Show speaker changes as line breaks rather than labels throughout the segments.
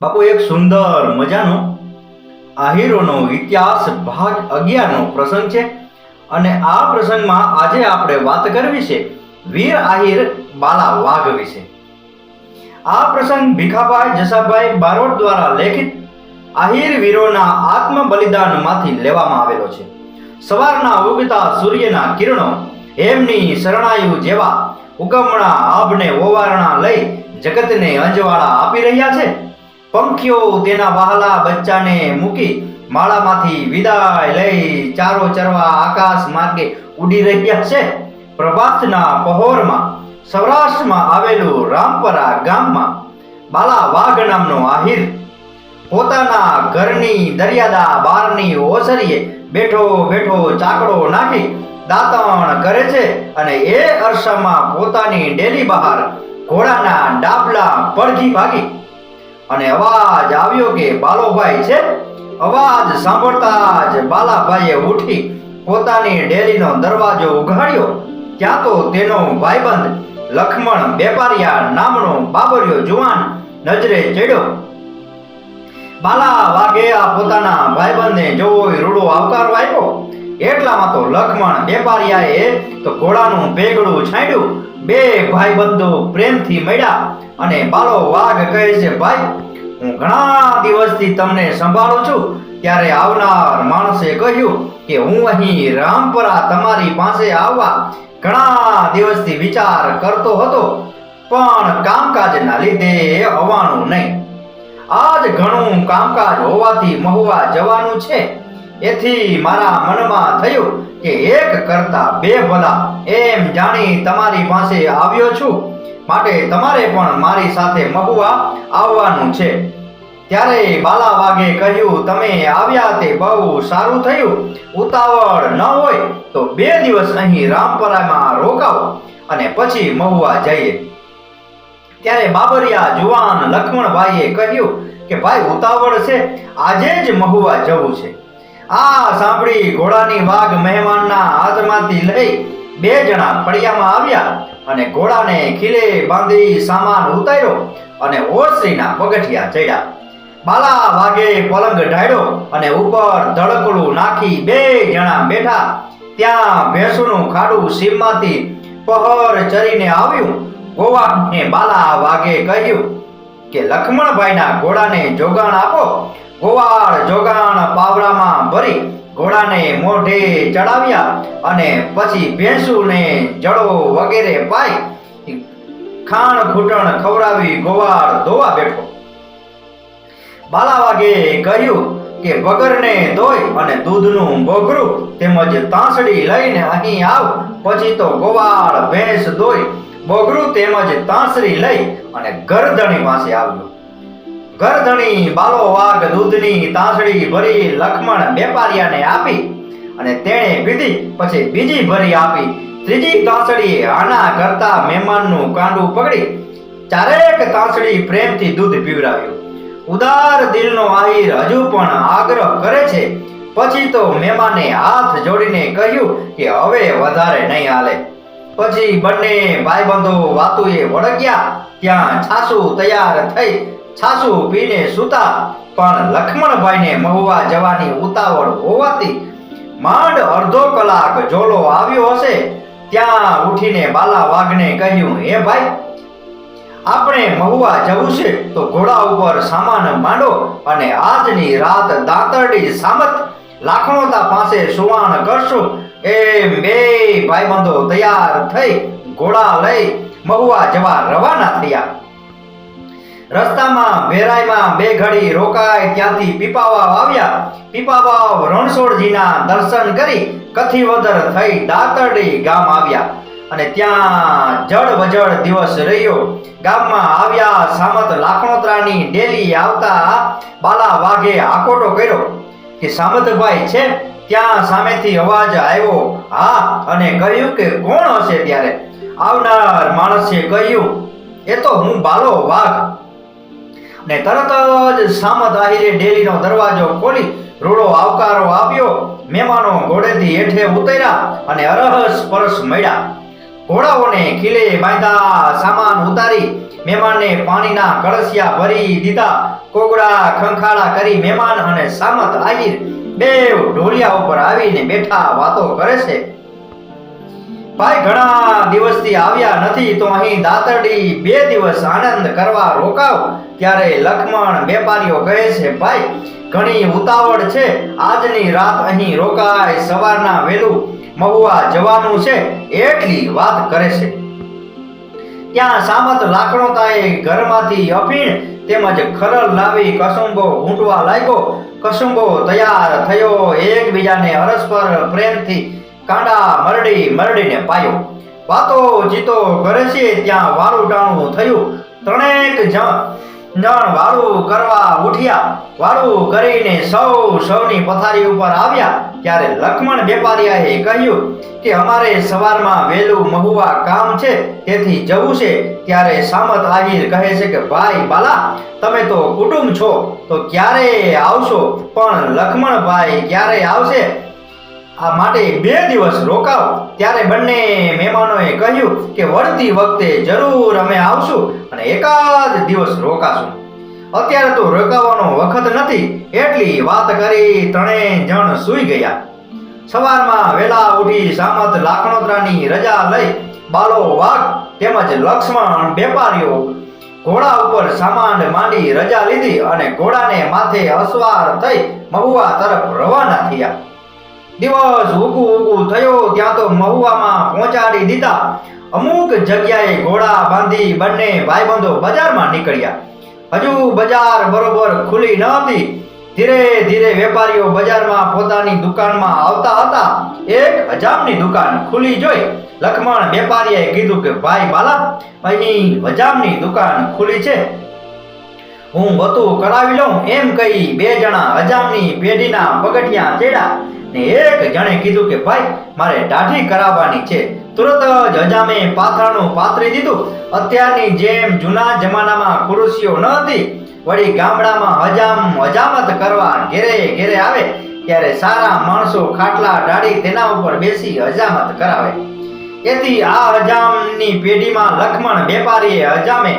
બાપુ, એક સુંદર મજાનો આહીરોનો ઇતિહાસ ભાગ અગિયારનો પ્રસંગ છે અને આ પ્રસંગમાં આજે આપણે વાત કરવી છે વીર આહિર બાલા વાઘ વિશે આ પ્રસંગ ભીખાભાઈ જસાભાઈ બારોટ દ્વારા લેખિત આહિર વીરોના આત્મ બલિદાનમાંથી લેવામાં આવેલો છે. સવારના ઉગતા સૂર્યના કિરણો એમની શરણાયુ જેવા ઉગમણા આભને ઓવારણા લઈ જગતને અંજવાળા આપી રહ્યા છે. પંખીઓ તેના વહાલા બચ્ચાને મૂકી માળામાંથી વિદાય લઈ ચારો ચરવા આકાશ માર્ગે ઉડી રહ્યા છે. પ્રભાતના પહોરમાં સૌરાષ્ટ્રમાં આવેલું રામપરા ગામમાં બાલા વાઘ નામનો આહિર પોતાના ઘરની દરિયાદા બારની ઓસરીએ બેઠો બેઠો ચાકડો નાખી દાંતણ કરે છે અને એ અરસામાં પોતાની ડેલી બહાર ઘોડાના ડાબલા પડઘી ભાગી અને અવાજ આવ્યો કે બાલોભાઈ છે? અવાજ સાંભળતા જ બાલાભાઈએ ઉઠી પોતાની ડેલીનો દરવાજો ઉઘાડ્યો. ત્યાં તો તેનો ભાઈબંધ લખમણ બેપારિયા નામનો બાબરિયો જુવાન નજરે ચડ્યો. બાલા વાઘે આ પોતાના ભાઈબંધને જોવો રૂડો આવકાર આવ્યો એટલામાં તો લખમણ વેપારીયાએ તો ઘોડાનું ભેગડું છાંડ્યું બે ભાઈબંધો પ્રેમથી મળ્યા. અને બાલો વાઘ કહે છે, ભાઈ, હું ઘણા દિવસથી તમને સંભાળું છું. ત્યારે આવનાર માણસે કહ્યું કે, હું અહીં રામપરા તમારી પાસે આવવા ઘણા દિવસથી વિચાર કરતો હતો, પણ કામકાજના લીધે આવવાનું નહીં. આજ ઘણું કામકાજ હોવાથી મહુવા જવાનું છે. એથી મારા મનમાં થયું કે એક કરતા બે ભલા એમ જાણી તમારી પાસે આવ્યો છું. માટે તમારે પણ મારી સાથે મહુવા આવવાનું છે. ત્યારે બાલા વાઘે કહ્યું, તમે આવ્યા તે બહુ સારું થયું. ઉતાવળ ન હોય તો બે દિવસ અહીં રામપરામાં રોકાવો. અને પછી મહુવા જઈએ. ત્યારે બાબરિયા જુવાન લક્ષ્મણભાઈએ કહ્યું કે, ભાઈ, ઉતાવળ છે. આજે જ મહુવા જવું છે. આ સાંભળી ઘોડાની વાઘ મહેમાનના હાથમાંથી લઈ બે જણા ફળિયામાં આવ્યા. અને ઘોડાને ખીલે બાંધી સામાન ઉતાર્યો અને ઓસરીના પગથિયા ચડ્યા. બાલા વાગે પલંગ ઢાળ્યો અને ઉપર ધડકડું નાખી બે જણા બેઠા. ત્યાં ભેંસનું ખાડું સીમમાંથી પહર ચરીને આવ્યું. ગોવાને બાલા વાગે કહ્યું કે, લક્ષ્મણભાઈના ઘોડાને જોગાણ આપો. ગોવાળ જોગાણ પાવડામાં ભરી ઘોડાને મોઢે ચડાવ્યા અને પછી ભેંસુને જડો વગેરે પાઈ ખાણ ખૂટણ ખવડાવી ગોવાળ ધોવા બેઠો. બાલાવાગે કહ્યું કે બગરને ધોઈ અને દૂધનું બોગરું તેમજ તાંસડી લઈને અહીં આવ, પછી તો ગોવાળ, ભેંસ ધોઈ બોગરું તેમજ તાંસરી લઈ અને ગરદણી પાસે આવ્યો ગરધણી બાલો વાઘ દૂધની તાસડી ભરી લક્ષ્મણ વેપારીયાને આપી અને તેણે પીધી પછી બીજી ભરી આપી. ત્રીજી તાંસડી આના કરતા મહેમાનનું કાંડું પકડી ચારેક તાસડી પ્રેમથી દૂધ પીવડાવ્યું. ઉદાર દિલનો આહિર હજુ પણ આગ્રહ કરે છે. પછી તો મહેમાને હાથ જોડીને કહ્યું કે હવે વધારે નહીં હાલે. પછી બંને ભાઈબંધો વાતુએ વળગ્યા. ત્યાં છાસુ તૈયાર થઈ છાસુ પીને સૂતા, પણ લક્ષ્મણભાઈને મહુવા જવાની ઉતાવળ હોવાથી માંડ અડધો કલાક જોલો આવ્યો હશે, ત્યાં ઉઠીને બાલા વાઘને કહ્યું, હે ભાઈ, આપણે મહુવા જવું છે, તો ઘોડા ઉપર સામાન માંડો અને આજની રાત દાતરડી સામત લાખણોતા પાસે સુવાણ કરશું. એમ બે ભાઈબંધો તૈયાર થઈ ઘોડા લઈ મહુવા જવા રવાના થયા. રસ્તામાં વેરાઈમાં બે ઘડી રોકાય ત્યાંથી પીપાવાવ આવ્યા. પીપાવાવ રણછોડજીના દર્શન કરી કથીવદર થઈ દાતરડી ગામ આવ્યા. અને ત્યાં જળ વજળ દિવસ રહ્યો. ગામમાં આવ્યા સામત લાખણોત્રાની ડેલી આવતા બાલા વાઘે આકોટો કર્યો કે, સામતભાઈ છે? ત્યાં સામેથી અવાજ આવ્યો, હા, અને કહ્યું કે, કોણ હશે ત્યારે? આવનાર માણસે કહ્યું, એ તો હું બાલો વાઘ. ને તરત જ સામત આહિરે ડેરીનો દરવાજો ખોલી રૂડો આવકારો આપ્યો. મહેમાનો ઘોડેથી હેઠે ઉતર્યા અને અરહસ પરસ મળ્યા. ઘોડાઓને ખીલે બાંધા, સામાન ઉતારી મહેમાનને પાણીના કળસિયા ભરી દીધા. કોગડા ખંખાળા કરી મહેમાન અને સામત આહિર બેવ ઢોલિયા ઉપર આવીને બેઠા વાતો કરે છે. ભાઈ, ઘણા દિવસથી આવ્યા નથી, તો અહીં દાતરડી બે દિવસ આનંદ કરવા રોકાવ, ત્યારે લક્ષ્મણ વેપારીઓ કહે છે, ભાઈ, ઘણી ઉતાવળ છે. આજની રાત અહીં રોકાય સવારના વહેલું મહુવા જવાનું છે. એટલી વાત કરે છે. ત્યાં સામત લાકડોતાએ ઘરમાંથી અફીણ તેમજ ખરલ લાવી કસુંબો ઘૂંટવા લાગ્યો. કસુંબો તૈયાર થયો. એકબીજાને અરસ્પર પ્રેમથી કાંડા, મરડી, મરડીને પાયો. વાતો જીતો કરે છે, ત્યાં વાળું ટાણું થયું. ત્રણેક જણ જણ વારું કરવા ઉઠ્યા. વાળું કરીને સૌ સૌની પથારી ઉપર આવ્યા. ત્યારે લક્ષ્મણ વેપારીયાએ કહ્યું કે અમારે સવારમાં વહેલું મહુવા કામ છે, તેથી જવું છે. ત્યારે સામત આહિર કહે છે કે, ભાઈ, બાલા, તમે તો કુટુંબ છો, તો ક્યારે આવશો? પણ લક્ષ્મણભાઈ, ક્યારે આવશે? આ માટે બે દિવસ રોકાવ. ત્યારે બંને મહેમાનોએ કહ્યું કે વળતી વખતે જરૂર અમે આવશું અને એકાદ દિવસ રોકાશું. અત્યારે તો રોકાવાનો વખત નથી, એટલી વાત કરી ત્રણેય જણ સૂઈ ગયા. સવારમાં વેલા ઉઠી સામત લાખણોત્રાની રજા લઈ બાલો વાઘ તેમજ લક્ષ્મણ વેપારીઓ ઘોડા ઉપર સામાન માંડી રજા લીધી અને ઘોડાને માથે અસવાર થઈ મહુવા તરફ રવાના થયા. દિવસ ઉગુ ઉગુ થયો, ત્યાં તો મહુવામાં પહોંચાડી દીધા. અમુક જગ્યાએ ઘોડા બાંધી બંને ભાઈબંધો બજારમાં નીકળ્યા. હજુ બજાર બરોબર ખુલી ન હતી. ધીરે ધીરે વેપારીઓ બજારમાં પોતાની દુકાનમાં આવતા હતા. એક હજામની દુકાન ખુલી જોઈ લખમણ વેપારીએ કીધું કે, ભાઈ બાલા અહીં હજામની દુકાન ખુલી છે. હું વતુ કરાવી લઉં. એમ કહી બે જણા હજામની પેઢીના પગઠિયા ચડ્યા. ને એક જણે કીધું કે, ભાઈ, મારે દાઢી કરાવવાની છે. તુરત જ હજામે પાથરણું પાથરી દીધું. અત્યારની જેમ જૂના જમાનામાં ખુરશીઓ ન હતી, વળી ગામડામાં હજામ હજામત કરવા ઘેરે ઘેરે આવે, ત્યારે સારા માણસો ખાટલા ઢાળી તેના ઉપર બેસી હજામત કરાવે. એથી આ હજામની પેઢીમાં લખમણ વેપારીએ હજામે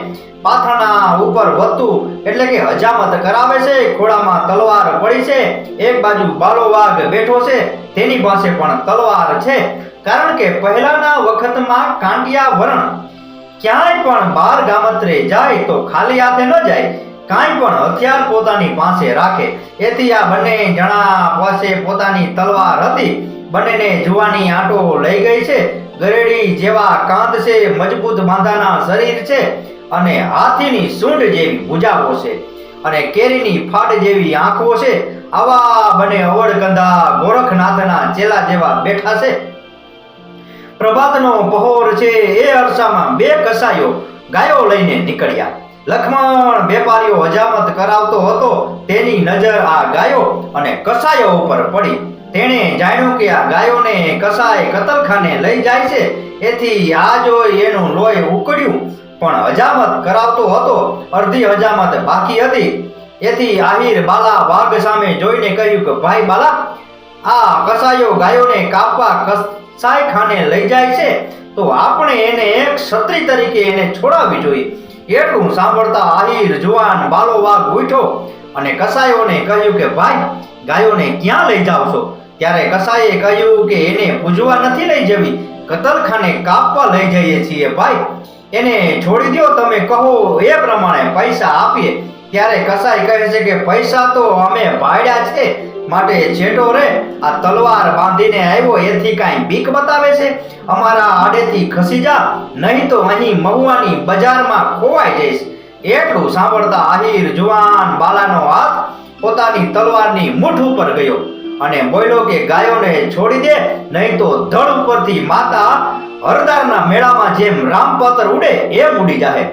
પાથરણા ઉપર વધતું એટલે કે હજામત કરાવે છે, ખોળામાં તલવાર પડી છે, એક બાજુ બાલો વાઘ બેઠો છે, તેની પાસે પણ તલવાર છે. કારણ કે પહેલાના વખતમાં કાંટિયા વરણ ક્યાંય પણ બાર ગામત્રે જાય તો ખાલી હાથે ન જાય, કાંઈ પણ હથિયાર પોતાની પાસે રાખે. એથી આ બંને જણા પાસે પોતાની તલવાર હતી. બંનેને જુવાની આંટો લઈ ગઈ છે. ગરેડી જેવા કાંત છે, મજબૂત બાંધાના શરીર છે. અને હાથીની સૂંઢ જેવી ભુજાઓ છે અને કેરીની ફાટ જેવી આંખો છે, આવા બને અવળકંદા ગોરખનાથના ચેલા જેવા બેઠા છે. પ્રભાતનો પહોર છે એ અરસામાં બે કસાયો ગાયો લઈને નીકળ્યા. લખમણ વેપારીઓ હજામત કરાવતો હતો, તેની નજર આ ગાયો અને કસાયો ઉપર પડી. તેણે જાણ્યું કે આ ગાયોને કસાય કતલખાને લઈ જાય છે, એથી આ જોઈ એનું લોહી ઉકળ્યું. પણ હજામત કરાવતો હતો. અડધી હજામત બાકી હતી. એથી આહિર બાલા વાઘ સામે જોઈને કહ્યું કે, ભાઈ બાલા, આ કસાયો ગાયોને કાપવા કસાય ખાને લઈ જાય છે, તો આપણે એને એક ક્ષત્રિય તરીકે એને છોડાવવી જોઈએ. એટલું સાંભળતા આહિર જુવાન બાલો વાઘ ઉઠ્યો અને કસાયોને કહ્યું કે, ભાઈ, ગાયોને ક્યાં લઈ જાવ છો? ત્યારે કસાઈએ કહ્યું કે, એને પૂજવા નથી લઈ જવી. કતલખાને કાપવા લઈ જઈએ છીએ, ભાઈ. એને છોડી દો તમે કહો એ પ્રમાણે પૈસા આપીએ. ત્યારે કસાઈ કહે છે કે પૈસા તો અમે ભાડ્યા છે, માટે છેટો રે, આ તલવાર બાંધીને આવ્યો, એથી કાંઈ બીક બતાવે છે? અમારા આડેથી ખસી જા, નહીં તો અહીં મહુવાની બજારમાં ખોવાઈ જઈશ. એટલું સાંભળતા આહીર જુવાન બાલાનો હાથ પોતાની તલવારની મૂઠ ઉપર ગયો અને બોલ્યો કે, ગાયોને છોડી દે, નહીં તો ધડ ઉપરથી માતા હરદારના મેળામાં જેમ રામપાતર ઉડે એમ ઉડી જાહે.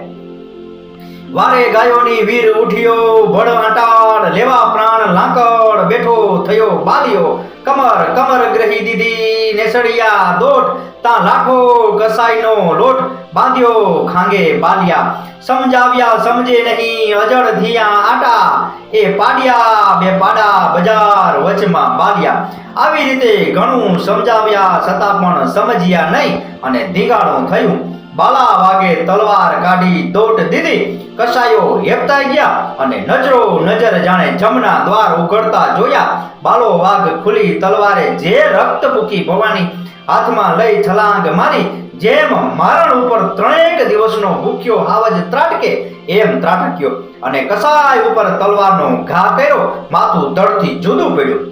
વારે ગાયોની વીર ઉઠ્યો ભળ આટાડ લેવા પ્રાણ લાંકડ બેઠો થયો બાલિયો કમર કમર ગ્રહી દીધી, નેસડિયા દોટ, તા લાખો કસાઈનો લોટ. બાંધ્યો ખાંગે બાલિયા. સમજાવ્યા સમજે નહીં, અજળ ધીયા આટા. એ પાડ્યા, બે પાડા બજાર વચમાં બાલિયા. આવી રીતે ઘણું સમજાવ્યા છતાં પણ સમજ્યા નહીં અને ધીગાણું થયું. બાલા વાગે તલવાર કાઢી દોટ દીધી. કસાયો હેપતાઈ ગયા અને નજરો નજર જાણે જમના દ્વાર ઉઘડતા જોયા. બાલો વાઘ ખુલી તલવારે જે રક્ત ભૂકી ભવાની હાથમાં લઈ છલાંગ મારી. જેમ મારણ ઉપર ત્રણેક દિવસનો ભૂખ્યો આવજ ત્રાટકે, એમ ત્રાટક્યો અને કસાય ઉપર તલવારનો ઘા કર્યો. માથું દળથી જુદું પડ્યું.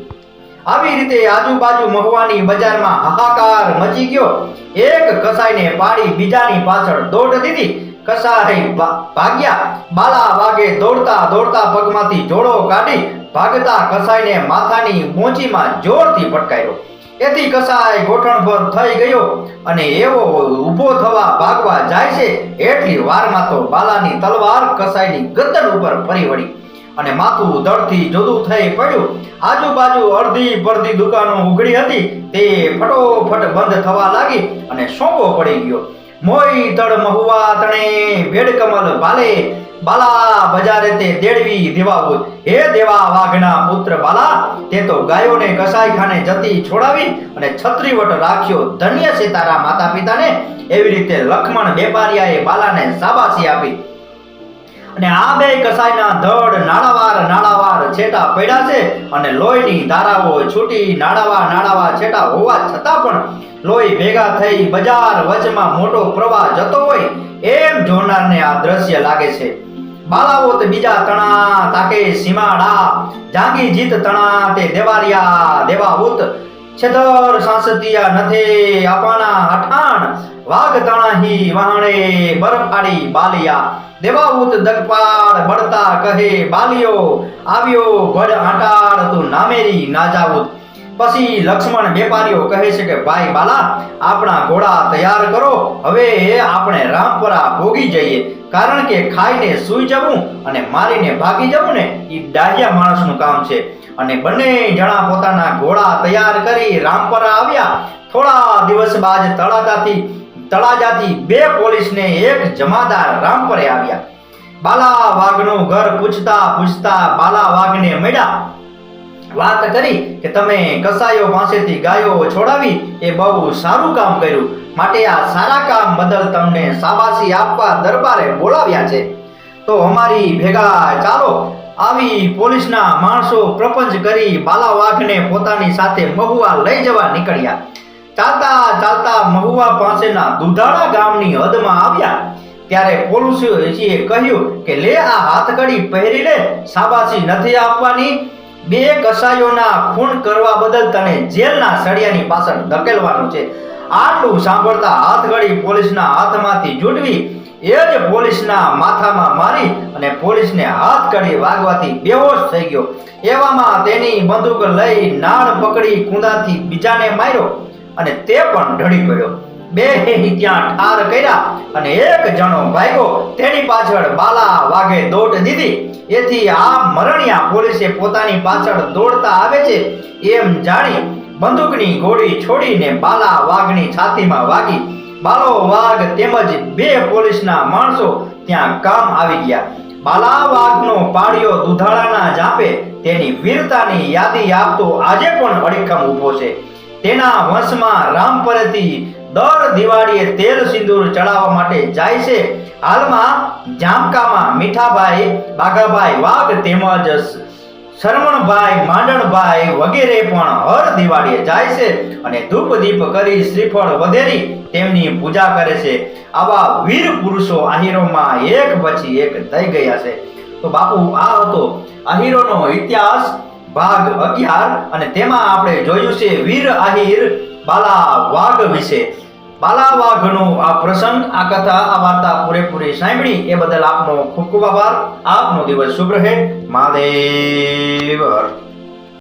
આવી રીતે આજુબાજુ મહુવાની બજારમાં હાહાકાર મચી ગયો. એક કસાઈને પાડી બીજાની પાછળ દોડ દીધી. કસાઈ ભાગ્યા. બાલા વાગે દોડતા દોડતા પગમાંથી જોડો કાઢી ભાગતા કસાઈને માથાની મોચીમાં જોરથી પટકાયો એથી કસાય ગોઠણ પર થઈ ગયો અને એવો ઊભો થવા ભાગવા જાય છે. એટલી વારમાં તો બાલાની તલવાર કસાઈની ગદન ઉપર ફરી વળી. અને માથું દળથી જુદું થઈ પડ્યું. આજુબાજુ અડધી પડધી દુકાનો ઉઘડી હતી. તે ફટોફટ બંધ થવા લાગી અને સોંપો પડી ગયો. મોઈ તળ મહુવા તણે ભેડકમલ ભાલે. બાલા બજારે તે દેડવી દેવાવું હે દેવા વાઘના પુત્ર બાલા, તે તો ગાયોને કસાઈખાને જતી છોડાવી અને છત્રીવટ રાખ્યો ધન્ય છે માતા પિતાને એવી રીતે લક્ષ્મણ વેપારીયાએ બાલાને શાબાશી આપી. અને આ બે કસાઈના ધડ નાળાવાર નાળાવાર છેટા પડ્યા છે અને લોહીની ધારાઓ છૂટી નાળાવા નાળાવા છેટા હોવા છતાં પણ લોહી ભેગા થઈ બજાર વચમાં મોટો પ્રવાહ જતો હોય એમ જોનારને આ દ્રશ્ય લાગે છે. બાલાઓત બીજા તણા તાકે સીમાડા જાંગી જીત તણા તે દેવારિયા દેવાઉત છેદર સાંસદિયા નથે અપાના હઠાણ, વાઘ તણાહી વહાણે બરફાડી બાલિયા દેવાઉત દગપાળ બળતા કહે બાલિયો આવ્યો ભડ આટાળ, તું નામેરી નાજાઉત પછી લક્ષ્મણ વેપારીઓ કહે છે કે, ભાઈ બાલા, આપણા ઘોડા તૈયાર કરો, હવે આપણે રામપરા ભોગી જઈએ. કારણ કે ખાઈને સૂઈ જવું અને મારીને ભાગી જવું ને એ ડાહ્યા માણસનું કામ છે. અને બંને જણા પોતાના ઘોડા તૈયાર કરી રામપરા આવ્યા. થોડા દિવસ બાદ તળાજાથી તળાજાથી બે પોલીસને એક જમાદાર રામપરે આવ્યા. બાલા વાઘનું ઘર પૂછતા પૂછતા બાલા વાઘને મળ્યા. વાત કરી કે તમે કસાયો પાસેથી ગાયો છોડાવી, એ બહુ સારું કામ કર્યું. માટે આ સારા કામ બદલ તમને શાબાશી આપવા દરબારે બોલાવ્યા છે. તો અમારી ભેગા ચાલો. આવી પોલીસના માણસો પ્રપંચ કરી બાલા વાઘને પોતાની સાથે મહુવા લઈ જવા નીકળ્યા. ચાલતા ચાલતા મહુવા પાસેના દુધાળા ગામની હદમાં આવ્યા. ત્યારે પોલીસીએ કહ્યું કે, લે, આ હાથકડી પહેરી લે શાબાશી નથી આપવાની. બે કસાયોના ખૂન કરવા બદલ તને જેલના સળિયાની પાછળ ધકેલવાનું છે. આટલું સાંભળતા હાથગડી પોલીસના હાથમાંથી જૂટવી એ જ પોલીસના માથામાં મારી અને પોલીસને હાથ કડી વાગવાથી બેહોશ થઈ ગયો. એવામાં તેની બંદૂક લઈ નાળ પકડી કુંદાથી બીજાને માર્યો. અને તે પણ ઢળી ગયો. બે ત્યાં ઠાર કર્યા અને એક જણો ભાગ્યો. તેની પાછળ બાલા વાઘે દોટ દીધી. એથી આ મરણિયા પોલીસે પોતાની પાછળ દોડતા આવે છે એમ જાણી બંદૂકની ગોળી છોડીને બાલા વાઘની છાતીમાં વાગી. બાલો વાઘ તેમજ બે પોલીસના માણસો ત્યાં કામ આવી ગયા. બાલા વાઘનો પાળિયો દુધાળાના જાપે તેની વીરતાની યાદી આપતો આજે પણ અડીખમ ઊભો છે. તેના વંશમાં રામપરથી દર દિવાળીએ તેલ સિંદૂર ચડાવવા માટે જાય છે. હાલમાં જામકામાં મીઠાભાઈ બાઘાભાઈ વાઘ તેમજ શરમણભાઈ, માંડણભાઈ વગેરે પણ હર દિવાળીએ જાય છે અને ધૂપ દીપ કરી શ્રીફળ વધેરી તેમની પૂજા કરે છે. આવા વીર પુરુષો આહીરોમાં એક પછી એક થઈ ગયા છે. તો બાપુ, આ હતો આહીરોનો ઇતિહાસ ભાગ અગિયાર અને તેમાં આપણે જોયું છે વીર આહિર બાલા વાઘ વિશે. બાલા વાઘનો આ પ્રસંગ, આ કથા, આ વાર્તા પૂરેપૂરી સાંભળી, એ બદલ આપનો ખૂબ ખૂબ આભાર. આપનો દિવસ શુભ રહે. મહાદેવ.